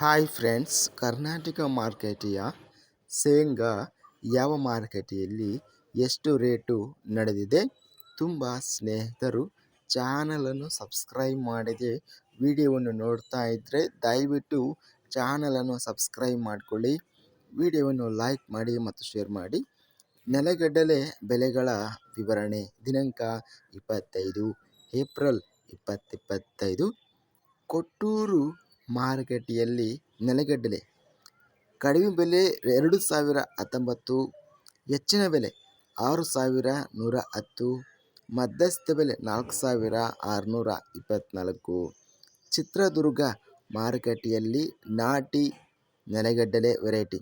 Hi friends Karnataka ಮಾರ್ಕೆಟಿಯ ಶೇಂಗಾ ಯಾವ ಮಾರುಕಟ್ಟೆಯಲ್ಲಿ ಎಷ್ಟು ರೇಟು ನಡೆದಿದೆ? ತುಂಬ ಸ್ನೇಹಿತರು ಚಾನಲನ್ನು ಸಬ್ಸ್ಕ್ರೈಬ್ ಮಾಡದೆ. ವಿಡಿಯೋವನ್ನು ನೋಡ್ತಾ ಇದ್ದರೆ ದಯವಿಟ್ಟು ಚಾನಲನ್ನು ಸಬ್ಸ್ಕ್ರೈಬ್ ಮಾಡಿಕೊಳ್ಳಿ. ವಿಡಿಯೋವನ್ನು ಲೈಕ್ ಮಾಡಿ ಮತ್ತು ಶೇರ್ ಮಾಡಿ. ನೆಲಗಡಲೆ ಬೆಲೆಗಳ ವಿವರಣೆ, ದಿನಾಂಕ ಇಪ್ಪತ್ತೈದು, ಏಪ್ರಿಲ್ ಇಪ್ಪತ್ತಿಪ್ಪತ್ತೈದು ಕೊಟ್ಟೂರು ಮಾರುಕಟ್ಟೆಯಲ್ಲಿ ನೆಲಗಡಲೆ ಕಡಿಮೆ ಬೆಲೆ ಎರಡು ಸಾವಿರ ಹತ್ತೊಂಬತ್ತು, ಹೆಚ್ಚಿನ ಬೆಲೆ ಆರು ಸಾವಿರ ನೂರ ಹತ್ತು, ಮಧ್ಯಸ್ಥ ಬೆಲೆ ನಾಲ್ಕು ಸಾವಿರ ಆರುನೂರ ಇಪ್ಪತ್ತ್ನಾಲ್ಕು ಚಿತ್ರದುರ್ಗ ಮಾರುಕಟ್ಟೆಯಲ್ಲಿ ನಾಟಿ ನೆಲಗಡಲೆ ವೆರೈಟಿ.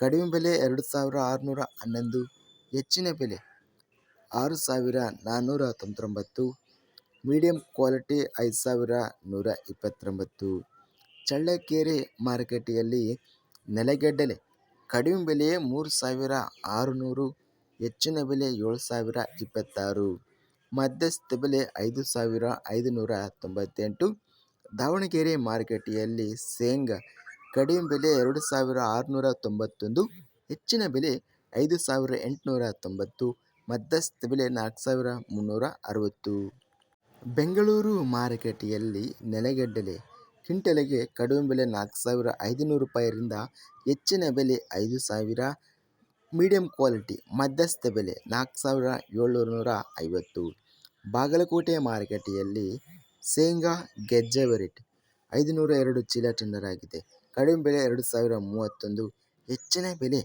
ಕಡಿಮೆ ಬೆಲೆ ಎರಡು ಸಾವಿರ ಆರುನೂರ ಹನ್ನೊಂದು, ಹೆಚ್ಚಿನ ಬೆಲೆ ಆರು ಸಾವಿರ ನಾನ್ನೂರ ತೊಂಬತ್ತೊಂಬತ್ತು, ಮೀಡಿಯಂ ಕ್ವಾಲಿಟಿ ಐದು ಸಾವಿರ ನೂರ ಇಪ್ಪತ್ತೊಂಬತ್ತು. ಚಳ್ಳಕೆರೆ ಮಾರುಕಟ್ಟೆಯಲ್ಲಿ ನೆಲಗಡಲೆ ಕಡಿಮೆ ಬೆಲೆ ಮೂರು ಸಾವಿರ ಆರುನೂರು, ಹೆಚ್ಚಿನ ಬೆಲೆ ಏಳು ಸಾವಿರ ಇಪ್ಪತ್ತಾರು. ಮಧ್ಯಸ್ಥ ಬೆಲೆ ಐದು ಸಾವಿರ ಐದುನೂರ ತೊಂಬತ್ತೆಂಟು. ದಾವಣಗೆರೆ ಮಾರುಕಟ್ಟೆಯಲ್ಲಿ ಶೇಂಗಾ ಕಡಿಮೆ ಬೆಲೆ ಎರಡು ಸಾವಿರ ಆರುನೂರ ತೊಂಬತ್ತೊಂದು, ಹೆಚ್ಚಿನ ಬೆಲೆ ಐದು ಸಾವಿರ ಎಂಟುನೂರ ತೊಂಬತ್ತು, ಮಧ್ಯಸ್ಥ ಬೆಲೆ ನಾಲ್ಕು ಸಾವಿರ ಮುನ್ನೂರ ಅರವತ್ತು. ಬೆಂಗಳೂರು ಮಾರುಕಟ್ಟೆಯಲ್ಲಿ ನೆಲಗಡಲೆ ಕ್ವಿಂಟಲಿಗೆ ಕಡಿಮೆ ಬೆಲೆ ನಾಲ್ಕು ಸಾವಿರ ಐದುನೂರು ರೂಪಾಯಿಯಿಂದ ಹೆಚ್ಚಿನ ಬೆಲೆ ಐದು ಸಾವಿರ ಮೀಡಿಯಂ ಕ್ವಾಲಿಟಿ ಮಧ್ಯಸ್ಥ ಬೆಲೆ ನಾಲ್ಕು ಸಾವಿರ ಏಳ್ನೂರ ಐವತ್ತು. ಬಾಗಲಕೋಟೆ ಮಾರುಕಟ್ಟೆಯಲ್ಲಿ ಶೇಂಗಾ ಗೆಜ್ಜೆ ವೆರೈಟಿ ಐದುನೂರ ಎರಡು ಚೀಲ ಟೆಂಡರ್ ಆಗಿದೆ ಕಡಿಮೆ ಬೆಲೆ ಎರಡು ಸಾವಿರ ಮೂವತ್ತೊಂದು, ಹೆಚ್ಚಿನ ಬೆಲೆ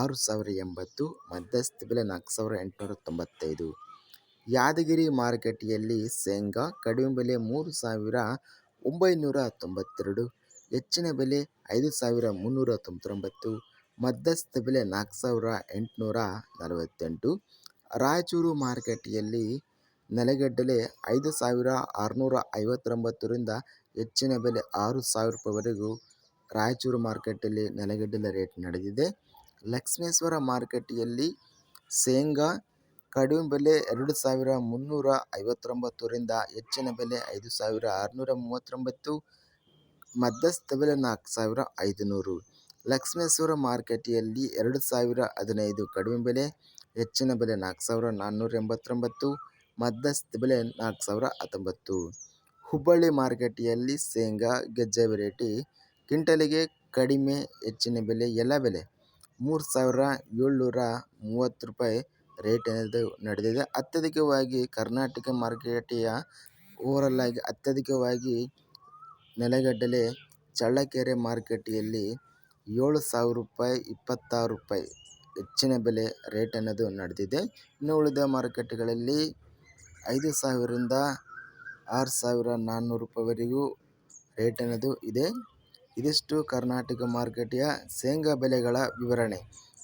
ಆರು ಸಾವಿರ ಎಂಬತ್ತು, ಮಧ್ಯಸ್ಥ ಬೆಲೆ ನಾಲ್ಕು ಸಾವಿರ ಎಂಟುನೂರ ತೊಂಬತ್ತೈದು. ಯಾದಗಿರಿ ಮಾರುಕಟ್ಟೆಯಲ್ಲಿ ಶೇಂಗಾ ಕಡಿಮೆ ಬೆಲೆ ಮೂರು ಸಾವಿರ ಒಂಬೈನೂರ ತೊಂಬತ್ತೆರಡು ಹೆಚ್ಚಿನ ಬೆಲೆ ಐದು ಸಾವಿರ ಮುನ್ನೂರ ತೊಂಬತ್ತೊಂಬತ್ತು ಮಧ್ಯಸ್ಥ ಬೆಲೆ ನಾಲ್ಕು ಸಾವಿರ ಎಂಟುನೂರ ನಲವತ್ತೆಂಟು, ರಾಯಚೂರು ಮಾರುಕಟ್ಟೆಯಲ್ಲಿ ನೆಲಗಡಲೆ ಐದು ಸಾವಿರ ಆರುನೂರ ಐವತ್ತೊಂಬತ್ತರಿಂದ ಹೆಚ್ಚಿನ ಬೆಲೆ ಆರು ಸಾವಿರ ರೂಪಾಯಿವರೆಗೂ ರಾಯಚೂರು ಮಾರುಕಟ್ಟೆಯಲ್ಲಿ ನೆಲಗಡಲೆ ರೇಟ್ ನಡೆದಿದೆ. ಲಕ್ಷ್ಮೇಶ್ವರ ಮಾರುಕಟ್ಟೆಯಲ್ಲಿ ಶೇಂಗಾ ಕಡಿಮೆ ಬೆಲೆ ಎರಡು ಸಾವಿರ ಮುನ್ನೂರ ಐವತ್ತೊಂಬತ್ತರಿಂದ ಹೆಚ್ಚಿನ ಬೆಲೆ ಐದು ಸಾವಿರ ಆರುನೂರ ಮೂವತ್ತೊಂಬತ್ತು, ಮಧ್ಯಸ್ಥ ಬೆಲೆ ನಾಲ್ಕು ಸಾವಿರ ಐದುನೂರು. ಲಕ್ಷ್ಮೇಶ್ವರ ಮಾರುಕಟ್ಟೆಯಲ್ಲಿ ಎರಡು ಸಾವಿರ ಹದಿನೈದು ಕಡಿಮೆ ಬೆಲೆ, ಹೆಚ್ಚಿನ ಬೆಲೆ ನಾಲ್ಕು ಸಾವಿರ ನಾನ್ನೂರ ಎಂಬತ್ತೊಂಬತ್ತು, ಮಧ್ಯಸ್ಥ ಬೆಲೆ ನಾಲ್ಕು ಸಾವಿರ ಹತ್ತೊಂಬತ್ತು. ಹುಬ್ಬಳ್ಳಿ ಮಾರುಕಟ್ಟೆಯಲ್ಲಿ ಶೇಂಗಾ, ಗೆಜ್ಜೆ ವೆರೈಟಿ, ಕ್ವಿಂಟಲಿಗೆ ಕಡಿಮೆ, ಹೆಚ್ಚಿನ ಬೆಲೆ, ಎಲ್ಲ ಬೆಲೆ. ಮೂರು ಸಾವಿರ ಏಳ್ನೂರ ಮೂವತ್ತು ರೂಪಾಯಿ ರೇಟ್ ಏನಿದೆ ನಡೆದಿದೆ. ಅತ್ಯಧಿಕವಾಗಿ ಕರ್ನಾಟಕ ಮಾರ್ಕೆಟೆಯ ಓವರಲ್ ಆಗಿ ಅತ್ಯಧಿಕವಾಗಿ ನೆಲಗಡಲೆ ಚಳ್ಳಕೆರೆ ಮಾರುಕಟ್ಟೆಯಲ್ಲಿ ಏಳು ಸಾವಿರ ರೂಪಾಯಿ, ಇಪ್ಪತ್ತಾರು ರೂಪಾಯಿ ಹೆಚ್ಚಿನ ಬೆಲೆ ರೇಟ್ ಅನ್ನೋದು ನಡೆದಿದೆ. ಇನ್ನು ಉಳಿದ ಮಾರುಕಟ್ಟೆಗಳಲ್ಲಿ ಐದು ಸಾವಿರದಿಂದ ಆರು ಸಾವಿರ ನಾನ್ನೂರು ರೂಪಾಯಿವರೆಗೂ ರೇಟ್ ಅನ್ನೋದು ಇದೆ. ಇದಿಷ್ಟು ಕರ್ನಾಟಕ ಮಾರುಕಟ್ಟೆಯ ಶೇಂಗಾ ಬೆಲೆಗಳ ವಿವರಣೆ.